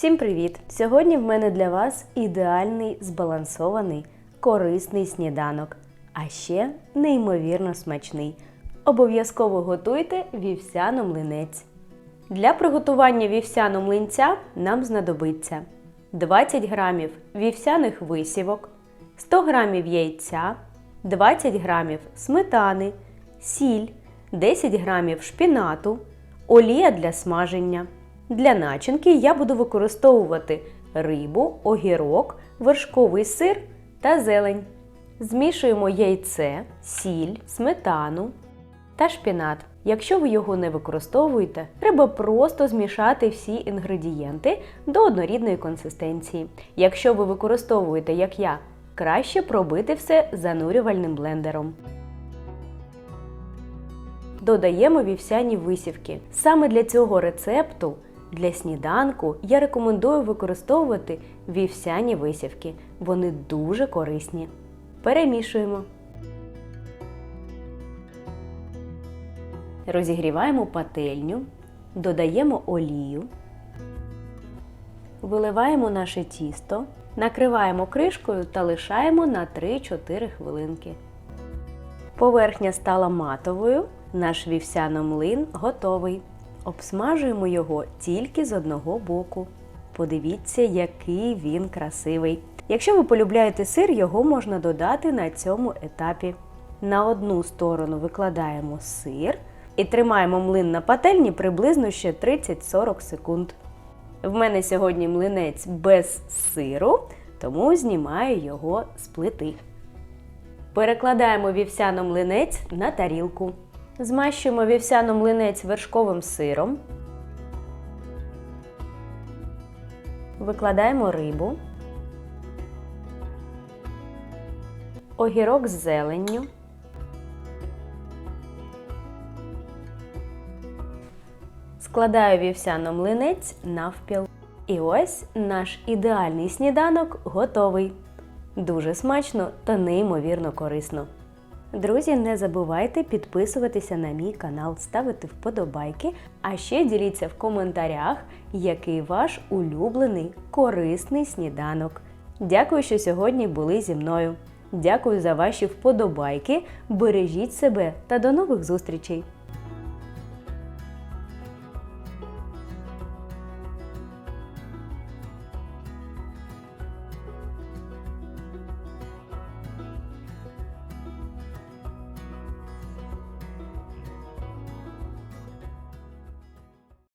Всім привіт! Сьогодні в мене для вас ідеальний збалансований, корисний сніданок, а ще неймовірно смачний. Обов'язково готуйте вівсяно млинець. Для приготування вівсяно млинця нам знадобиться 20 грамів вівсяних висівок, 100 грамів яйця, 20 грамів сметани, сіль, 10 грамів шпінату, олія для смаження. Для начинки я буду використовувати рибу, огірок, вершковий сир та зелень. Змішуємо яйце, сіль, сметану та шпінат. Якщо ви його не використовуєте, треба просто змішати всі інгредієнти до однорідної консистенції. Якщо ви використовуєте, як я, краще пробити все занурювальним блендером. Додаємо вівсяні висівки. Саме для цього рецепту для сніданку я рекомендую використовувати вівсяні висівки. Вони дуже корисні. Перемішуємо. Розігріваємо пательню, додаємо олію, виливаємо наше тісто, накриваємо кришкою та лишаємо на 3-4 хвилинки. Поверхня стала матовою, наш вівсяно-млин готовий. Обсмажуємо його тільки з одного боку. Подивіться, який він красивий. Якщо ви полюбляєте сир, його можна додати на цьому етапі. На одну сторону викладаємо сир і тримаємо млин на пательні приблизно ще 30-40 секунд. В мене сьогодні млинець без сиру, тому знімаю його з плити. Перекладаємо вівсяно млинець на тарілку. Змащуємо вівсяно млинець вершковим сиром. Викладаємо рибу. Огірок з зеленню. Складаю вівсяно млинець навпіл. І ось наш ідеальний сніданок готовий. Дуже смачно та неймовірно корисно. Друзі, не забувайте підписуватися на мій канал, ставити вподобайки, а ще діліться в коментарях, який ваш улюблений корисний сніданок. Дякую, що сьогодні були зі мною. Дякую за ваші вподобайки. Бережіть себе та до нових зустрічей!